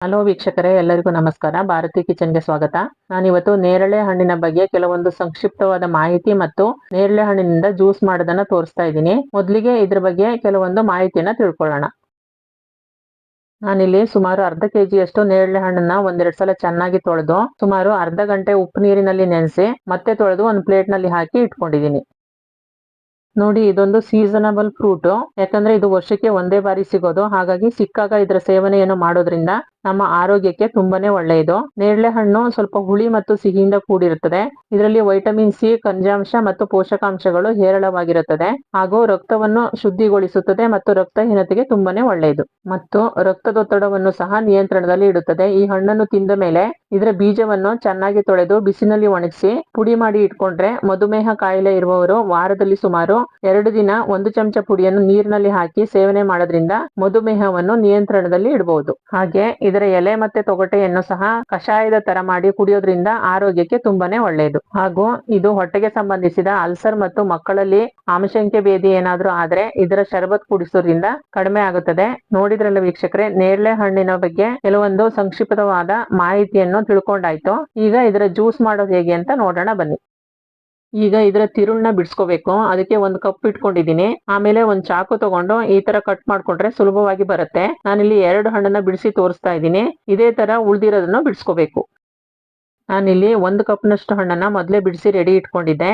Hello ವೀಕ್ಷಕರೇ, ಎಲ್ಲರಿಗೂ ನಮಸ್ಕಾರ. ಭಾರತಿ ಕಿಚನ್ಗೆ ಸ್ವಾಗತ. ನಾನಿವತ್ತು ನೇರಳೆ ಹಣ್ಣಿನ ಬಗ್ಗೆ ಕೆಲವೊಂದು ಸಂಕ್ಷಿಪ್ತವಾದ ಮಾಹಿತಿ ಮತ್ತು ನೇರಳೆ ಹಣ್ಣಿನಿಂದ ಜ್ಯೂಸ್ ಮಾಡೋದನ್ನ ತೋರಿಸ್ತಾ ಇದ್ದೀನಿ. ಮೊದಲಿಗೆ ಇದ್ರ ಬಗ್ಗೆ ಕೆಲವೊಂದು ಮಾಹಿತಿಯನ್ನ ತಿಳ್ಕೊಳ್ಳೋಣ. ನಾನಿಲ್ಲಿ ಸುಮಾರು ಅರ್ಧ ಕೆ ಜಿಯಷ್ಟು ನೇರಳೆ ಹಣ್ಣನ್ನ ಒಂದೆರಡು ಸಲ ಚೆನ್ನಾಗಿ ತೊಳೆದು, ಸುಮಾರು ಅರ್ಧ ಗಂಟೆ ಉಪ್ಪು ನೀರಿನಲ್ಲಿ ನೆನೆಸಿ, ಮತ್ತೆ ತೊಳೆದು ಒಂದು ಪ್ಲೇಟ್ನಲ್ಲಿ ಹಾಕಿ ಇಟ್ಕೊಂಡಿದ್ದೀನಿ. ನೋಡಿ, ಇದೊಂದು ಸೀಸನಬಲ್ ಫ್ರೂಟ್. ಯಾಕಂದ್ರೆ ಇದು ವರ್ಷಕ್ಕೆ ಒಂದೇ ಬಾರಿ ಸಿಗೋದು. ಹಾಗಾಗಿ ಸಿಕ್ಕಾಗ ಇದರ ಸೇವನೆಯನ್ನು ಮಾಡೋದ್ರಿಂದ ನಮ್ಮ ಆರೋಗ್ಯಕ್ಕೆ ತುಂಬಾನೇ ಒಳ್ಳೆಯದು. ನೇರಳೆ ಹಣ್ಣು ಸ್ವಲ್ಪ ಹುಳಿ ಮತ್ತು ಸಿಹಿಯಿಂದ ಕೂಡಿರುತ್ತದೆ. ಇದರಲ್ಲಿ ವೈಟಮಿನ್ ಸಿ ಖನಿಜಾಂಶ ಮತ್ತು ಪೋಷಕಾಂಶಗಳು ಹೇರಳವಾಗಿರುತ್ತದೆ. ಹಾಗೂ ರಕ್ತವನ್ನು ಶುದ್ಧಿಗೊಳಿಸುತ್ತದೆ ಮತ್ತು ರಕ್ತಹೀನತೆಗೆ ತುಂಬಾನೇ ಒಳ್ಳೆಯದು. ಮತ್ತು ರಕ್ತದೊತ್ತಡವನ್ನು ಸಹ ನಿಯಂತ್ರಣದಲ್ಲಿ ಇಡುತ್ತದೆ. ಈ ಹಣ್ಣನ್ನು ತಿಂದ ಮೇಲೆ ಇದರ ಬೀಜವನ್ನು ಚೆನ್ನಾಗಿ ತೊಳೆದು ಬಿಸಿನಲ್ಲಿ ಒಣಗಿಸಿ ಪುಡಿ ಮಾಡಿ ಇಟ್ಕೊಂಡ್ರೆ ಮಧುಮೇಹ ಕಾಯಿಲೆ ಇರುವವರು ವಾರದಲ್ಲಿ ಸುಮಾರು ಎರಡು ದಿನ ಒಂದು ಚಮಚ ಪುಡಿಯನ್ನು ನೀರಿನಲ್ಲಿ ಹಾಕಿ ಸೇವನೆ ಮಾಡೋದ್ರಿಂದ ಮಧುಮೇಹವನ್ನು ನಿಯಂತ್ರಣದಲ್ಲಿ ಇಡಬಹುದು ಹಾಗೆ ಇದರ ಎಲೆ ಮತ್ತೆ ತೊಗಟೆಯನ್ನು ಸಹ ಕಷಾಯದ ತರ ಮಾಡಿ ಕುಡಿಯೋದ್ರಿಂದ ಆರೋಗ್ಯಕ್ಕೆ ತುಂಬಾನೇ ಒಳ್ಳೆಯದು ಹಾಗೂ ಇದು ಹೊಟ್ಟೆಗೆ ಸಂಬಂಧಿಸಿದ ಅಲ್ಸರ್ ಮತ್ತು ಮಕ್ಕಳಲ್ಲಿ ಆಮಶಂಕೆ ಭೇದಿ ಏನಾದ್ರೂ ಆದ್ರೆ ಇದರ ಶರಬತ್ ಕುಡಿಸೋದ್ರಿಂದ ಕಡಿಮೆ ಆಗುತ್ತದೆ. ನೋಡಿದ್ರಲ್ಲ ವೀಕ್ಷಕರೇ, ನೇರಳೆ ಹಣ್ಣಿನ ಬಗ್ಗೆ ಕೆಲವೊಂದು ಸಂಕ್ಷಿಪ್ತವಾದ ಮಾಹಿತಿಯನ್ನು ತಿಳ್ಕೊಂಡಾಯ್ತು. ಈಗ ಇದರ ಜ್ಯೂಸ್ ಮಾಡೋದು ಹೇಗೆ ಅಂತ ನೋಡೋಣ ಬನ್ನಿ. ಈಗ ಇದರ ತಿರುಳನ್ನ ಬಿಡಿಸ್ಕೋಬೇಕು. ಅದಕ್ಕೆ ಒಂದು ಕಪ್ ಇಟ್ಕೊಂಡಿದ್ದೀನಿ. ಆಮೇಲೆ ಒಂದು ಚಾಕು ತಗೊಂಡು ಈ ತರ ಕಟ್ ಮಾಡ್ಕೊಂಡ್ರೆ ಸುಲಭವಾಗಿ ಬರುತ್ತೆ. ನಾನಿಲ್ಲಿ ಎರಡು ಹಣ್ಣನ್ನ ಬಿಡಿಸಿ ತೋರಿಸ್ತಾ ಇದ್ದೀನಿ. ಇದೇ ತರ ಉಳ್ದಿರೋದನ್ನು ಬಿಡಿಸ್ಕೋಬೇಕು. ನಾನಿಲ್ಲಿ ಒಂದು ಕಪ್ನಷ್ಟು ಹಣ್ಣನ್ನ ಮೊದಲೇ ಬಿಡಿಸಿ ರೆಡಿ ಇಟ್ಕೊಂಡಿದ್ದೆ.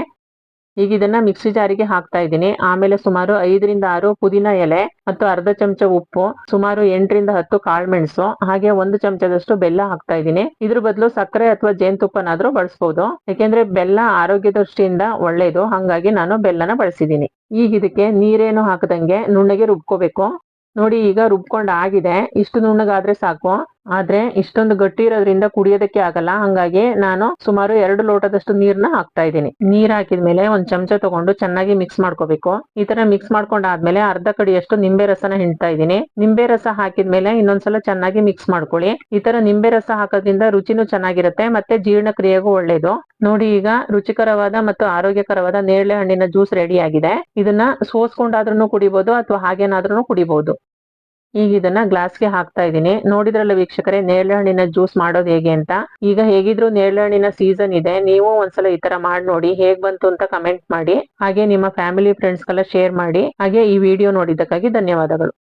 ಈಗ ಇದನ್ನ ಮಿಕ್ಸಿ ಜಾರಿಗೆ ಹಾಕ್ತಾ ಇದ್ದೀನಿ. ಆಮೇಲೆ ಸುಮಾರು ಐದರಿಂದ ಆರು ಪುದೀನ ಎಲೆ ಮತ್ತು ಅರ್ಧ ಚಮಚ ಉಪ್ಪು, ಸುಮಾರು ಎಂಟರಿಂದ ಹತ್ತು ಕಾಳುಮೆಣಸು ಹಾಗೆ ಒಂದು ಚಮಚದಷ್ಟು ಬೆಲ್ಲ ಹಾಕ್ತಾ ಇದ್ದೀನಿ. ಇದ್ರ ಬದಲು ಸಕ್ಕರೆ ಅಥವಾ ಜೇನುತುಪ್ಪನಾದ್ರೂ ಬಳಸಬಹುದು ಯಾಕೆಂದ್ರೆ ಬೆಲ್ಲ ಆರೋಗ್ಯ ದೃಷ್ಟಿಯಿಂದ ಒಳ್ಳೇದು. ಹಂಗಾಗಿ ನಾನು ಬೆಲ್ಲನ ಬಳಸಿದ್ದೀನಿ. ಈಗ ಇದಕ್ಕೆ ನೀರೇನು ಹಾಕದಂಗೆ ನುಣ್ಣಗೆ ರುಬ್ಕೋಬೇಕು. ನೋಡಿ ಈಗ ರುಬ್ಕೊಂಡು ಆಗಿದೆ. ಇಷ್ಟು ನುಣ್ಣಗಾದ್ರೆ ಸಾಕು. ಆದ್ರೆ ಇಷ್ಟೊಂದು ಗಟ್ಟಿ ಇರೋದ್ರಿಂದ ಕುಡಿಯೋದಕ್ಕೆ ಆಗಲ್ಲ. ಹಂಗಾಗಿ ನಾನು ಸುಮಾರು ಎರಡು ಲೋಟದಷ್ಟು ನೀರ್ನ ಹಾಕ್ತಾ ಇದ್ದೀನಿ. ನೀರ್ ಹಾಕಿದ್ಮೇಲೆ ಒಂದ್ ಚಮಚ ತಗೊಂಡು ಚೆನ್ನಾಗಿ ಮಿಕ್ಸ್ ಮಾಡ್ಕೋಬೇಕು. ಈ ತರ ಮಿಕ್ಸ್ ಮಾಡ್ಕೊಂಡಾದ್ಮೇಲೆ ಅರ್ಧ ಕಡಿಯಷ್ಟು ನಿಂಬೆ ರಸನ ಹಿಂಡ್ತಾ ಇದ್ದೀನಿ. ನಿಂಬೆ ರಸ ಹಾಕಿದ್ಮೇಲೆ ಇನ್ನೊಂದ್ಸಲ ಚೆನ್ನಾಗಿ ಮಿಕ್ಸ್ ಮಾಡ್ಕೊಳ್ಳಿ. ಈ ತರ ನಿಂಬೆ ರಸ ಹಾಕೋದ್ರಿಂದ ರುಚಿನೂ ಚೆನ್ನಾಗಿರುತ್ತೆ ಮತ್ತೆ ಜೀರ್ಣಕ್ರಿಯೆಗೂ ಒಳ್ಳೇದು. ನೋಡಿ ಈಗ ರುಚಿಕರವಾದ ಮತ್ತು ಆರೋಗ್ಯಕರವಾದ ನೇರಳೆ ಹಣ್ಣಿನ ಜ್ಯೂಸ್ ರೆಡಿ ಆಗಿದೆ. ಇದನ್ನ ಸೋಸ್ಕೊಂಡಾದ್ರೂ ಕುಡಿಬಹುದು ಅಥವಾ ಹಾಗೇನಾದ್ರೂ ಕುಡಿಬಹುದು ಈಗ ಇದನ್ನ ಗ್ಲಾಸ್ಗೆ ಹಾಕ್ತಾ ಇದ್ದೀನಿ. ನೋಡಿದ್ರಲ್ಲ ವೀಕ್ಷಕರೇ ನೇರಳೆ ಹಣ್ಣಿನ ಜ್ಯೂಸ್ ಮಾಡೋದು ಹೇಗೆ ಅಂತ? ಈಗ ಹೇಗಿದ್ರು ನೇರಳೆ ಹಣ್ಣಿನ ಸೀಸನ್ ಇದೆ. ನೀವು ಒಂದ್ಸಲ ಈ ತರ ಮಾಡಿ ನೋಡಿ. ಹೇಗ್ ಬಂತು ಅಂತ ಕಮೆಂಟ್ ಮಾಡಿ. ಹಾಗೆ ನಿಮ್ಮ ಫ್ಯಾಮಿಲಿ ಫ್ರೆಂಡ್ಸ್ಗೆಲ್ಲ ಶೇರ್ ಮಾಡಿ. ಹಾಗೆ ಈ ವಿಡಿಯೋ ನೋಡಿದ್ದಕ್ಕಾಗಿ ಧನ್ಯವಾದಗಳು.